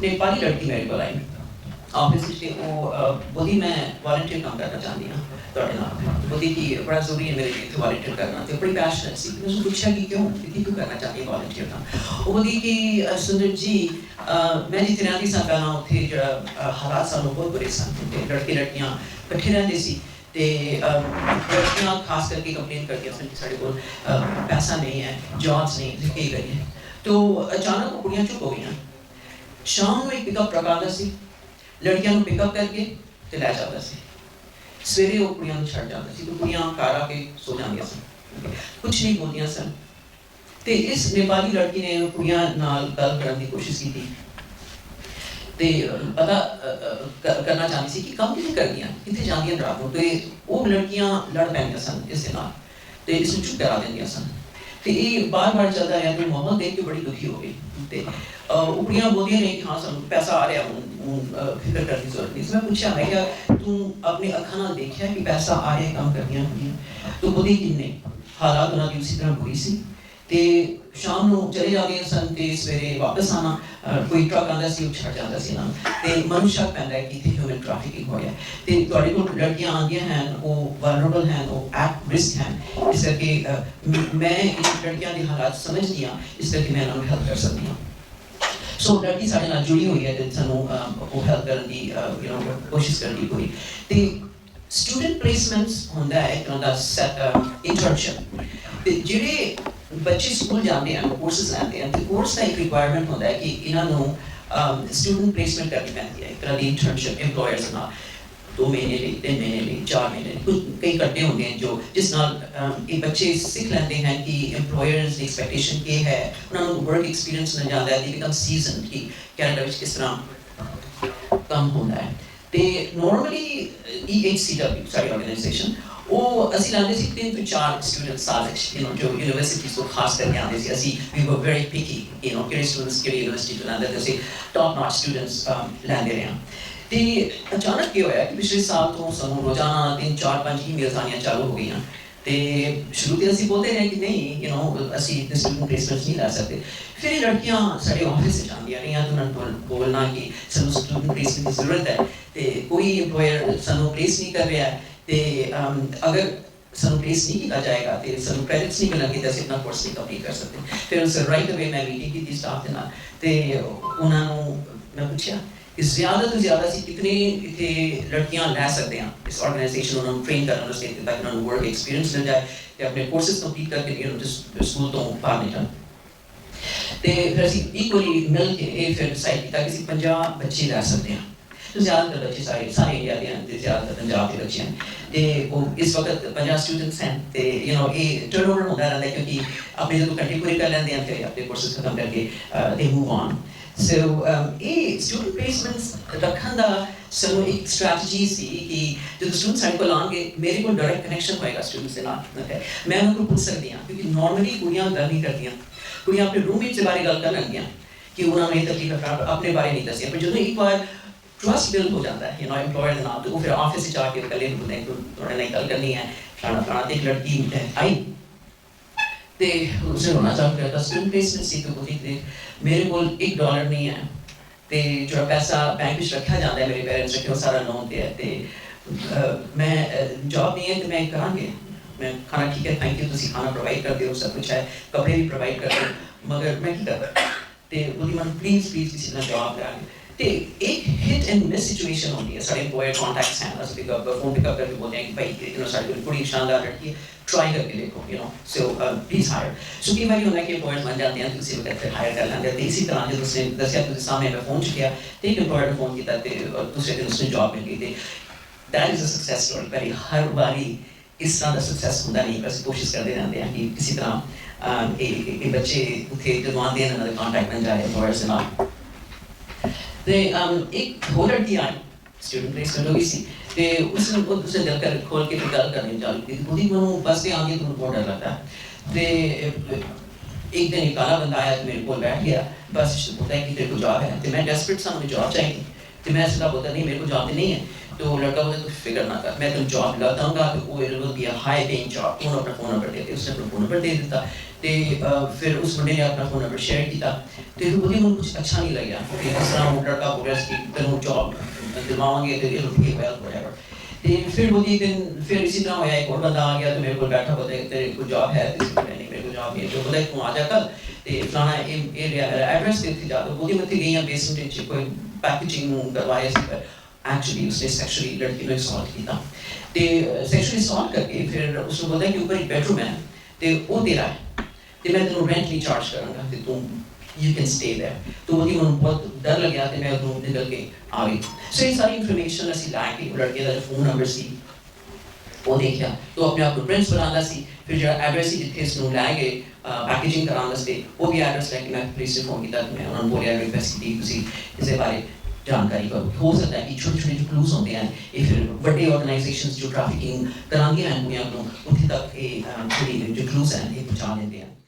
ਨੇਪਾਲੀ ਲੜਕੀ ਮੇਰੇ ਕੋਲ ਆਈ। ਆਫਿਸ ਵਿੱਚ ਤੇ ਉਹ ਬੋਲੀ ਮੈਂ ਵਾਲੰਟੀਅਰ ਕੰਮ ਕਰਨਾ ਚਾਹੁੰਦੀ ਹਾਂ ਤੁਹਾਡੇ ਨਾਲ। ਬੋਲੀ ਕਿ ਬੜਾ ਜ਼ਰੂਰੀ ਹੈ ਮੇਰੇ ਲਈ ਇੱਥੇ ਵਾਲੰਟੀਅਰ ਕਰਨਾ ਤੇ ਬੜੀ ਪੈਸ਼ਨੇਟ ਸੀ। ਮੈਂ ਉਸਨੂੰ ਪੁੱਛਿਆ ਕਿ ਕਿਉਂ? ਕਿ ਕਿਉਂ ਕਰਨਾ ਚਾਹੁੰਦੀ ਵਾਲੰਟੀਅਰ ਕੰਮ? ਉਹ ਬੋਲੀ ਕਿ ਸੁੰਦਰ ਜੀ ਅਹ, ਮੈਂ ਜਿੱਥੇ ਰਹਿੰਦੀ ਸਾਂ ਪਹਿਲਾਂ ਉੱਥੇ ਜਿਹੜਾ ਅਹ, ਹਾਲਾਤ ਸਾਨੂੰ ਬਹੁਤ ਬੁਰੇ ਸਨ। ਲੜਕੇ ਲੜਕੀਆਂ ਇਕੱਠੇ ਰਹਿੰਦੇ ਸੀ ਤੇ ਲੜਕੀਆਂ ਖਾਸ ਕਰਕੇ ਕੰਪਲੇਨ ਕਰਦੀਆਂ ਸਨ ਕਿ ਸਾਡੇ ਕੋਲ ਪੈਸਾ ਨਹੀਂ ਹੈ ਜੌਬਸ ਨਹੀਂ ਅਸੀਂ ਕੀ ਕਰੀਏ ਤੋ ਅਚਾਨਕ ਕੁੜੀਆਂ ਚੁੱਪ ਹੋ ਗਈਆਂ। ਸ਼ਾਮ ਨੂੰ ਇੱਕ ਪਿਕਅਪ ਟਰੱਕ ਆਉਂਦਾ ਸੀ। ਲੜਕੀਆਂ ਨੂੰ ਪਿਕਅਪ ਕਰਕੇ ਤੇ ਲੈ ਜਾਂਦਾ ਸੀ। ਸਵੇਰੇ ਉਹ ਕੁੜੀਆਂ ਨੂੰ ਛੱਡ ਜਾਂਦਾ ਸੀ ਤੇ ਕੁੜੀਆਂ ਘਰ ਆ ਕੇ ਸੋ ਜਾਂਦੀਆਂ ਸਨ ਕੁਝ ਨਹੀਂ ਬੋਲਦੀਆਂ ਸਨ। ਤੇ ਇਸ ਨੇਪਾਲੀ ਲੜਕੀ ਨੇ ਕੁੜੀਆਂ ਨਾਲ ਗੱਲ ਕਰਨ ਦੀ ਕੋਸ਼ਿਸ਼ ਕੀਤੀ। ਤੇ ਪਤਾ ਕਰਨਾ ਚਾਹੁੰਦੀ ਸੀ ਕਿ ਕੰਮ ਕਿਵੇਂ ਕਰਦੀਆਂ ਕਿੱਥੇ ਜਾਂਦੀਆਂ ਰਾਤ ਨੂੰ ਤੇ ਉਹ ਲੜਕੀਆਂ ਲੜ ਪੈਂਦੀਆਂ ਸਨ ਇਸ ਦੇ ਨਾਲ। ਤੇ ਇਸ ਨੂੰ ਚੁੱਪ ਕਰਾ ਦਿੰਦੀਆਂ ਸਨ। ਤੇ ਇਹ ਬਾਰ-ਬਾਰ ਚੱਲਦਾ ਹੈ ਤੇ ਮਾਹੌਲ ਦੇਖ ਕੇ ਬੜੀ ਦੁਖੀ ਹੋ ਗਈ। ਤੇ ਅਹ, ਬੋਲਦੀਆਂ ਨੇ ਕਿ ਹਾਂ ਸਾਨੂੰ ਪੈਸਾ ਆ ਰਿਹਾ ਹੁਣ ਫਿਕਰ ਕਰਨ ਦੀ ਜ਼ਰੂਰਤ ਨਹੀਂ। ਮੈਂ ਪੁੱਛਿਆ ਮੈਂ ਕਿਹਾ ਤੂੰ ਆਪਣੇ ਅੱਖਾਂ ਨਾਲ ਦੇਖਿਆ ਕਿ ਪੈਸਾ ਆ ਰਿਹਾ ਕੰਮ ਕਰਦੀਆਂ ਹੁੰਦੀਆਂ? ਤੂੰ ਬੋਲੀ ਕਿ ਨਹੀਂ? ਹਾਲਾਤ ਉਹਨਾਂ ਦੀ ਉਸੇ ਤਰ੍ਹਾਂ ਬੁਰੀ ਸੀ। ਤੇ ਸ਼ਾਮ ਨੂੰ ਚਲੇ ਜਾਂਦੀਆਂ ਸਨ ਤੇ ਸਵੇਰੇ ਵਾਪਸ ਆਣਾ ਕੋਈ ਟਰੱਕ ਆਉਂਦਾ ਸੀ, ਉਹ ਛੱਡ ਜਾਂਦਾ ਸੀ ਨਾ। ਤੇ ਮਨੁਸ਼ਾ ਪੈਂਦਾ ਕਿ ਇੱਥੇ ਹਿਊਮਨ ਟ੍ਰੈਫਿਕਿੰਗ ਹੋਇਆ ਤੇ ਤੁਹਾਡੇ ਕੋਲ ਲੜਕੀਆਂ ਆਉਂਦੀਆਂ ਹਨ, ਉਹ ਵਲਨਰੇਬਲ ਹਨ, ਉਹ ਐਟ ਰਿਸਕ ਹਨ। ਇਸ ਕਰਕੇ ਮੈਂ ਇਹ ਲੜਕੀਆਂ ਦੇ ਹਾਲਾਤ ਸਮਝਦੀ ਹਾਂ, ਇਸ ਕਰਕੇ ਮੈਂ ਉਹਨਾਂ ਨੂੰ ਹੈਲਪ ਕਰ ਸਕਦੀ ਹਾਂ। ਸੋ ਲੜਕੀ ਸਾਡੇ ਨਾਲ ਜੁੜੀ ਹੋਈ ਹੈ, ਤੇ ਸਾਨੂੰ ਉਹ ਹੈਲਪ ਕਰਨ ਦੀ ਯੂ نو ਕੋਸ਼ਿਸ਼ ਕਰਦੀ ਕੋਈ। ਤੇ ਸਟੂਡੈਂਟ ਪਲੇਸਮੈਂਟਸ ਹੁੰਦਾ ਹੈ, ਇੱਕ ਤਰ੍ਹਾਂ ਦਾ ਇੰਟਰਨਸ਼ਿਪ ਤੇ ਜਿਹੜੇ ਬੱਚੇ ਸਕੂਲ ਜਾਂਦੇ ਹਨ ਕੋਰਸਸ ਲੈਂਦੇ ਹਨ ਤੇ ਕੋਰਸ ਦਾ ਇੱਕ ਰਿਕੁਆਇਰਮੈਂਟ ਹੁੰਦਾ ਹੈ ਕਿ ਇਹਨਾਂ ਨੂੰ ਸਟੂਡੈਂਟ ਪਲੇਸਮੈਂਟ ਕਰਨੀ ਪੈਂਦੀ ਹੈ ਇੱਕ ਤਰ੍ਹਾਂ ਦੀ ਇੰਟਰਨਸ਼ਿਪ EMPLOYERS ਨਾਲ। ਦੋ ਮਹੀਨੇ ਲਈ ਤਿੰਨ ਮਹੀਨੇ ਲਈ ਚਾਰ ਮਹੀਨੇ ਲਈ ਕੁਝ ਕਈ ਇਕੱਠੇ ਹੁੰਦੇ ਹਨ ਜੋ ਜਿਸ ਨਾਲ ਅਮ, ਇਹ ਬੱਚੇ ਸਿੱਖ ਲੈਂਦੇ ਹਨ ਕਿ EMPLOYERS ਦੀ ਐਕਸਪੈਕਟੇਸ਼ਨ ਕੀ ਹੈ ਉਹਨਾਂ ਨੂੰ ਵਰਕ ਐਕਸਪੀਰੀਅੰਸ ਮਿਲ ਜਾਂਦਾ ਹੈ ਦੇ ਬਿਕਮ ਸੀਜ਼ਨ ਕਿ ਕੈਨੇਡਾ ਵਿੱਚ ਕਿਸ ਤਰ੍ਹਾਂ ਕੰਮ ਹੁੰਦਾ ਹੈ। ਤੇ ਨਾਰਮਲੀ EHCW ਸਾਡੀ ਆਰਗੇਨਾਈਜੇਸ਼ਨ ਉਹ ਅਸੀਂ ਲਾਉਂਦੇ ਸੀ ਤਿੰਨ ਤੋਂ ਚਾਰ ਸਟੂਡੈਂਟ ਸਾਲ ਵਿੱਚ ਯੂ نو ਜੋ ਯੂਨੀਵਰਸਿਟੀ ਤੋਂ ਖਾਸ ਕਰਕੇ ਆਉਂਦੇ ਸੀ ਅਸੀਂ ਵੀ ਵਰ ਵੈਰੀ ਪਿਕੀ ਯੂ نو ਕਿਹੜੇ ਸਟੂਡੈਂਟਸ ਕਿਹੜੀ ਯੂਨੀਵਰਸਿਟੀ ਤੋਂ ਲਾਉਂਦੇ ਤੇ ਅਸੀਂ ਟੌਪ ਨਾਚ ਸਟੂਡੈਂਟਸ ਲੈਂਦੇ ਰਹੇ ਹਾਂ ਤੇ ਅਚਾਨਕ ਕੀ ਹੋਇਆ ਕਿ ਪਿਛਲੇ ਸਾਲ ਤੋਂ ਸਾਨੂੰ ਰੋਜ਼ਾਨਾ ਤਿੰਨ ਚਾਰ ਪੰਜ ਈਮੇਲਸ ਆਉਣੀਆਂ ਚਾਲੂ ਹੋ ਗਈਆਂ ਤੇ ਸ਼ੁਰੂ ਤੇ ਅਸੀਂ ਬੋਲਦੇ ਰਹੇ ਕਿ ਨਹੀਂ ਯੂ نو ਅਸੀਂ ਇਸ ਸਟੂਡੈਂਟ ਪਲੇਸਮੈਂਟਸ ਨਹੀਂ ਲੈ ਸਕਦੇ ਫਿਰ ਇਹ ਲੜਕੀਆਂ ਸਾਡੇ ਆਫਿਸ ਵਿੱਚ ਆਉਂਦੀਆਂ ਰਹੀਆਂ ਤੇ ਉਹਨਾਂ ਨੂੰ ਬੋਲ- ਬੋਲਣਾ ਕਿ ਸਾਨੂੰ ਸਟੂਡੈਂਟ ਪਲੇਸਮੈਂਟ ਦੀ ਜ਼ਰੂਰਤ ਹੈ ਤੇ ਕੋਈ EMPLOYER ਸਾਨੂੰ ਪਲੇਸ ਨਹੀਂ ਕਰ ਰਿਹਾ ਹੈ ਤੇ um, ਅਗਰ ਸਾਨੂੰ ਪਲੇਸ ਨਹੀਂ ਕੀਤਾ ਜਾਏਗਾ, ਤੇ ਸਾਨੂੰ ਕ੍ਰੈਡਿਟਸ ਨਹੀਂ ਮਿਲਣਗੇ, ਤਾਂ ਅਸੀਂ ਆਪਣਾ ਕੋਰਸ ਨਹੀਂ ਕੰਪਲੀਟ ਕਰ ਸਕਦੇ। ਫਿਰ ਉਸ ਰਾਈਟ ਅਵੇ ਮੈਂ ਮੀਟਿੰਗ ਕੀਤੀ ਸਟਾਫ ਦੇ ਨਾਲ। ਤੇ ਉਹਨਾਂ ਨੂੰ ਮੈਂ ਪੁੱਛਿਆ ਕਿ ਜ਼ਿਆਦਾ ਤੋਂ ਜ਼ਿਆਦਾ ਅਸੀਂ ਕਿਤਨੇ ਇੱਥੇ ਲੜਕੀਆਂ ਲੈ ਸਕਦੇ ਹਾਂ? ਇਸ ਆਰਗੇਨਾਈਜੇਸ਼ਨ ਉਹਨਾਂ ਨੂੰ ਟ੍ਰੇਨ ਕਰਨ ਵਾਸਤੇ ਤਾਂ ਕਿ ਉਹਨਾਂ ਨੂੰ ਵਰਕ ਐਕਸਪੀਰੀਅੰਸ ਮਿਲ ਜਾਏ ਤੇ ਆਪਣੇ ਕੋਰਸਸ ਕੰਪਲੀਟ ਕਰਕੇ ਯੂ نو ਸਕੂਲ ਤੋਂ ਬਾਹਰ ਨਿਕਲਣ ਤੇ ਫਿਰ ਅਸੀਂ ਇਕੁਅਲੀ ਮਿਲ ਕੇ ਇਹ ਫਿਰ ਡਿਸਾਈਡ ਕੀਤਾ ਕਿ ਅਸੀਂ 50 ਬੱਚੇ ਲੈ ਸਕਦੇ ਹਾਂ। ਜ਼ਿਆਦਾਤਰ ਬੱਚੇ ਸਾਰੇ ਸਾਰੇ ਇੰਡੀਆ ਦੇ ਹਨ ਤੇ ਜ਼ਿਆਦਾਤਰ ਪੰਜਾਬ ਦੇ ਬੱਚੇ ਹਨ ਤੇ ਉਹ ਇਸ ਵਕਤ 50 ਸਟੂਡੈਂਟਸ ਹਨ ਤੇ ਯੂ نو ਇਹ ਟਰਨਓਵਰ ਹੁੰਦਾ ਰਹਿੰਦਾ ਕਿਉਂਕਿ ਆਪਣੇ ਜਦੋਂ ਕੰਟਰੀ ਪੂਰੀ ਕਰ ਲੈਂਦੇ ਹਨ, ਫਿਰ ਆਪਣੇ ਕੋਰਸਸ ਖਤਮ ਕਰਕੇ ਦੇ ਮੂਵ ਔਨ ਸੋ ਇਹ ਸਟੂਡੈਂਟ ਪਲੇਸਮੈਂਟਸ ਰੱਖਣ ਦਾ ਸਾਨੂੰ ਇੱਕ ਸਟ੍ਰੈਟਜੀ ਸੀ ਕਿ ਜਦੋਂ ਸਟੂਡੈਂਟ ਸਾਡੇ ਕੋਲ ਆਉਣਗੇ, ਮੇਰੇ ਕੋਲ ਡਾਇਰੈਕਟ ਕਨੈਕਸ਼ਨ ਹੋਏਗਾ ਸਟੂਡੈਂਟਸ ਦੇ ਨਾਲ। ਮੈਂ ਉਹਨਾਂ ਨੂੰ ਪੁੱਛ ਸਕਦੀ ਹਾਂ, ਕਿਉਂਕਿ ਨਾਰਮਲੀ ਕੁੜੀਆਂ ਗੱਲ ਨਹੀਂ ਕਰਦੀਆਂ। ਕੁੜੀਆਂ ਆਪਣੇ ਰੂਮਮੇਟ ਦੇ ਬਾਰੇ ਗੱਲ ਕਰ ਲੈਂਦੀਆਂ ਕਿ ਉਹਨਾਂ ਨੂੰ ਤਕਲੀਫ ਆਪਣੇ ਬਾਰੇ ਨਹੀਂ ਦੱਸਿਆ। ਪਰ ਜਦੋਂ ਇੱਕ ਵਾਰ ਟਰਸਟ ਬਿਲਡ ਹੋ ਜਾਂਦਾ ਹੈ ਯੂ نو EMPLOYER ਦੇ ਨਾਲ ਤੇ ਉਹ ਫਿਰ ਆਫਿਸ ਵਿੱਚ ਆ ਕੇ ਇਕੱਲੇ ਨੂੰ ਬੁਲਾਏ ਕਿ ਤੁਹਾਡੇ ਨਾਲ ਗੱਲ ਕਰਨੀ ਹੈ ਫਲਾਣਾ ਫਲਾਣਾ ਤੇ ਇੱਕ ਲੜਕੀ ਆਈ। ਤੇ ਉਸੇ ਹੋਣਾ ਚਾਹ ਰਿਹਾ ਤਾਂ ਸਟੂਡੈਂਟ ਪਲੇਸਮੈਂਟ ਸੀ ਤੋਂ ਬੁਟੀਕ ਦੇ ਮੇਰੇ ਕੋਲ 1 ਡਾਲਰ ਨਹੀਂ ਹੈ ਤੇ ਜਿਹੜਾ ਪੈਸਾ ਬੈਂਕ ਵਿੱਚ ਰੱਖਿਆ ਜਾਂਦਾ ਹੈ ਮੇਰੇ ਪੇਰੈਂਟਸ ਰੱਖੇ ਉਹ ਸਾਰਾ ਲੋਨ ਤੇ ਹੈ ਤੇ ਅਹ, ਮੈਂ ਜੌਬ ਨਹੀਂ ਹੈ ਤੇ ਮੈਂ ਕਰਾਂਗੇ। ਮੈਂ ਖਾਣਾ ਠੀਕ ਹੈ ਥੈਂਕ ਯੂ ਤੁਸੀਂ ਖਾਣਾ ਪ੍ਰੋਵਾਈਡ ਕਰਦੇ ਹੋ ਸਭ ਕੁਝ ਹੈ ਕੱਪੜੇ ਵੀ ਪ੍ਰੋਵਾਈਡ ਕਰਦੇ ਹੋ ਮਗਰ ਮੈਂ ਕੀ ਕਰਾਂ ਤੇ ਉਹਦੀ ਮਨ ਪਲੀਜ਼ ਪਲੀਜ਼ ਕਿਸੇ ਨਾਲ ਜਵਾਬ ਕਰਾਂਗੇ। देखते एक हिट एंड मिस सिचुएशन होती है। सारे एम्प्लॉयर कॉन्टैक्ट्स हैं ऐसे पिकअप फ़ोन पिकअप करके बोलते हैं कि भाई, यू नो सारी बड़ी शानदार लड़की है ट्राई करके देखो you know so please higher so कई बार होना है कि एम्प्लॉयर्स बन जाते हैं तो किसी वक्त फिर हायर कर लेते हैं। इसी तरह से उसने दस या सामने मैं पहुँच गया तो एक एम्प्लॉयर ने फ़ोन किया और दूसरे दिन उसने जॉब मिल गई थी that is a success story मेरी हर बारी इस तरह का सक्सेस होता नहीं, बस कोशिश करते रहते हैं कि किसी तरह uh, बच्चे थे जवान देने कॉन्टैक्ट बन जाए एम्प्लॉयर से ना ਤੇ um, ਇੱਕ ਹੋਰ ਲੜਕੀ ਆਈ ਸਟੂਡੈਂਟ ਪਲੇਸਮੈਂਟ ਹੋ ਗਈ ਸੀ ਤੇ ਉਸ ਨੂੰ ਉਹ ਦੂਸਰੇ ਦਿਲ ਕਰ ਖੋਲ ਕੇ ਫਿਰ ਗੱਲ ਕਰਨੀ ਚਾਲੂ ਕੀਤੀ। ਬੁੱਧੀ ਮੈਨੂੰ ਬਸ ਤੇ ਆਉਂਦੀ ਤੁਹਾਨੂੰ ਬਹੁਤ ਡਰ ਲੱਗਦਾ। ਤੇ ਅਹ, ਇੱਕ ਦਿਨ ਇੱਕ ਕਾਲਾ ਬੰਦਾ ਆਇਆ ਤੇ ਮੇਰੇ ਕੋਲ ਬੈਠ ਗਿਆ। ਬਸ ਬੋਲਦਾ ਹੈ ਕਿ ਤੇਰੇ ਕੋਲ ਜੌਬ ਹੈ? ਤੇ ਮੈਂ ਡੈਸਪਰੇਟ ਸਾਂ ਮੈਨੂੰ ਜੌਬ ਚਾਹੀਦੀ। ਤੇ ਮੈਂ ਸਿੱਧਾ ਬੋਲਦਾ ਨਹੀਂ ਮੇਰੇ ਕੋਲ ਜੌਬ ਤੇ ਨਹੀਂ ਹੈ। ਤੇ ਉਹ ਲੜਕਾ ਬੋਲਦਾ ਤੂੰ ਫਿਕਰ ਨਾ ਕਰ ਮੈਂ ਤੈਨੂੰ ਜੌਬ ਲਾ ਦਾਂਗਾ ਤੇ ਉਹ it will be a high paying job ਤੂੰ ਆਪਣਾ ਫੋਨ ਨੰਬਰ ਦੇ ਦੇ ਉਸਨੇ ਆਪਣਾ ਫੋਨ ਨੰਬਰ ਦੇ ਦਿੱਤਾ ਤੇ ਅਹ, ਫਿਰ ਉਸ ਮੁੰਡੇ ਨੇ ਆਪਣਾ ਫੋਨ ਨੰਬਰ ਸ਼ੇਅਰ ਕੀਤਾ ਤੇ ਉਹਦੇ ਮੈਨੂੰ ਕੁਝ ਅੱਛਾ ਨਹੀਂ ਲੱਗਿਆ ਕਿ ਇਸ ਤਰ੍ਹਾਂ ਉਹ ਲੜਕਾ ਬੋਲ ਰਿਹਾ ਸੀ ਕਿ ਤੈਨੂੰ ਜੌਬ ਦਿਵਾਵਾਂਗੇ ਤੇ ਇਹ ਵੀ ਵੈਲ ਵਟਐਵਰ ਤੇ ਫਿਰ ਉਹਦੀ ਦਿਨ ਫਿਰ ਇਸੇ ਤਰ੍ਹਾਂ ਹੋਇਆ ਇੱਕ ਹੋਰ ਬੰਦਾ ਆ ਗਿਆ ਤੇ ਮੇਰੇ ਕੋਲ ਬੈਠਾ ਬੋਲਦਾ ਤੇਰੇ ਕੋਲ ਜੌਬ ਹੈ ਤੇ ਮੈਂ ਨਹੀਂ ਮੇਰੇ ਕੋਲ ਜੌਬ ਨਹੀਂ ਹੈ ਜੋ ਬੋਲਦਾ ਤੂੰ ਆ ਜਾ ਕੱਲ ਤੇ ਫਲਾਣਾ ਇਹ ਇਹ ਐਡਰੈਸ ਦੇ ਦਿੱਤੀ ਜਾ ਤੋ ਉਹਦੀ ਮੱਥੇ ਗਈਆਂ ਬੇਸਮੈਂਟ ਚ ਕੋਈ ਪੈਕੇਜਿੰਗ ਨੂੰ ਕਰਵਾਇਆ ਸੀ एक्चुअली उसने सेक्सुअली लड़की ਨੂੰ assault ਕੀਤਾ ਤੇ sexually assault ਕਰਕੇ ਫਿਰ ਉਸ ਨੂੰ ਬੋਲਦਾ ਕਿ ਉੱਪਰ ਇੱਕ ਬੈਡਰੂਮ ਹੈ ਤੇ ਉਹ ਤੇਰਾ ਹੈ ਤੇ ਮੈਂ ਤੈਨੂੰ ਰੈਂਟ ਨਹੀਂ ਚਾਰਜ ਕਰਾਂਗਾ ਤੇ ਤੂੰ ਯੂ ਕੈਨ ਸਟੇ देयर ਤੋਂ ਉਹਦੀ ਮਨ ਬਹੁਤ ਡਰ ਲੱਗਿਆ ਤੇ ਮੈਂ ਉਦੋਂ ਨਿਕਲ ਕੇ ਆ ਗਈ ਸੋ ਇਹ ਸਾਰੀ ਇਨਫੋਰਮੇਸ਼ਨ ਅਸੀਂ ਲੈ ਕੇ ਲੜਕੇ ਦਾ ਫੋਨ ਨੰਬਰ ਸੀ ਉਹ ਦੇਖਿਆ ਤੋਂ ਆਪਣੇ ਆਪ ਨੂੰ ਪ੍ਰਿੰਸ ਬਣਾਉਂਦਾ ਸੀ ਫਿਰ ਜਿਹੜਾ ਐਡਰੈਸ ਜਿੱਥੇ ਇਸ ਨੂੰ ਲੈ ਗਏ ਪੈਕੇਜਿੰਗ ਕਰਾਉਣ ਵਾਸਤੇ ਉਹ ਵੀ ਐਡਰੈਸ ਲੈ ਕੇ ਮੈਂ ਪੁਲਿਸ ਨੂੰ ਫੋਨ ਕੀਤਾ ਤੇ ਮੈਂ ਉਹਨਾਂ ਨੂੰ ਬੋਲਿਆ ਕਿ ਬਸ ਕੀ ਤੁਸੀਂ ਇਸੇ ਬਾਰੇ ਜਾਣਕਾਰੀ ਕਰੋ ਹੋ ਸਕਦਾ ਹੈ ਕਿ ਛੋਟੇ ਛੋਟੇ ਜੋ ਕਲੂਜ਼ ਹੁੰਦੇ ਹਨ ਇਹ ਫਿਰ ਵੱਡੇ ਆਰਗੇਨਾਈਜੇਸ਼ਨਸ ਜੋ ਟ੍ਰੈਫਿਕਿੰਗ ਕਰਾਉਂਦੀਆਂ ਹਨ ਦੁਨੀਆ ਨੂੰ ਉੱਥੇ ਤੱਕ ਇਹ ਅਹ, ਜੋ ਕਲੂਜ਼ ਹਨ ਇਹ ਪਹੁੰਚਾ ਦਿੰਦੇ ਹਨ।